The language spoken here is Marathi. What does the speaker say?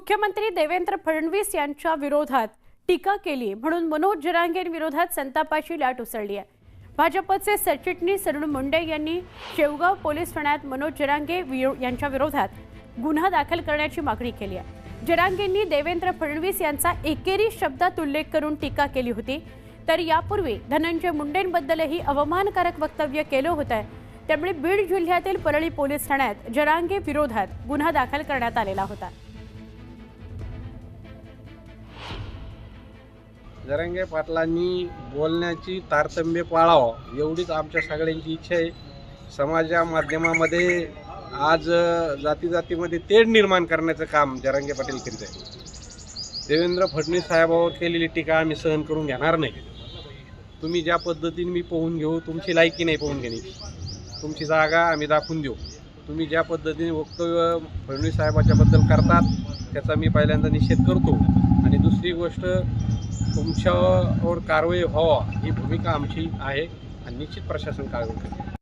मुख्यमंत्री देवेंद्र फडणवीस यांच्या विरोधात टीका केली म्हणून मनोज जरांगेंविरोधात संतापाची लाट उसळली आहे. भाजपचे सरचिटणीस अरुण मुंडे यांनी शेवगाव पोलीस ठाण्यात मनोज जरांगे विरो- यांच्या विरोधात गुन्हा दाखल करण्याची मागणी केली आहे. जरांगेंनी देवेंद्र फडणवीस यांचा एकेरी शब्दात उल्लेख करून टीका केली होती. तर यापूर्वी धनंजय मुंडेंबद्दलही अवमानकारक वक्तव्य केलं होतं. त्यामुळे बीड जिल्ह्यातील परळी पोलीस ठाण्यात जरांगे विरोधात गुन्हा दाखल करण्यात आलेला होता. जरंगे पाटलांनी बोलण्याची तारतम्य पाळावं एवढीच आमच्या सगळ्यांची इच्छा आहे. समाजा माध्यमामध्ये आज जाती जातीमध्ये तेढ निर्माण करण्याचं काम जरांगे पाटील करीत आहे देवेंद्र फडणवीस साहेबावर केलेली टीका आम्ही सहन करून घेणार नाही. तुम्ही ज्या पद्धतीने मी पोहून घेऊ तुमची लायकी नाही पोहून घेण्याची तुमची जागा आम्ही दाखवून देऊ. तुम्ही ज्या पद्धतीने वक्तव्य फडणवीस साहेबाच्याबद्दल करतात त्याचा मी पहिल्यांदा निषेध करतो. आणि दुसरी गोष्ट तुमच्यावर कारवाई व्हावा ही भूमिका आमची आहे आणि निश्चित प्रशासन कारवाई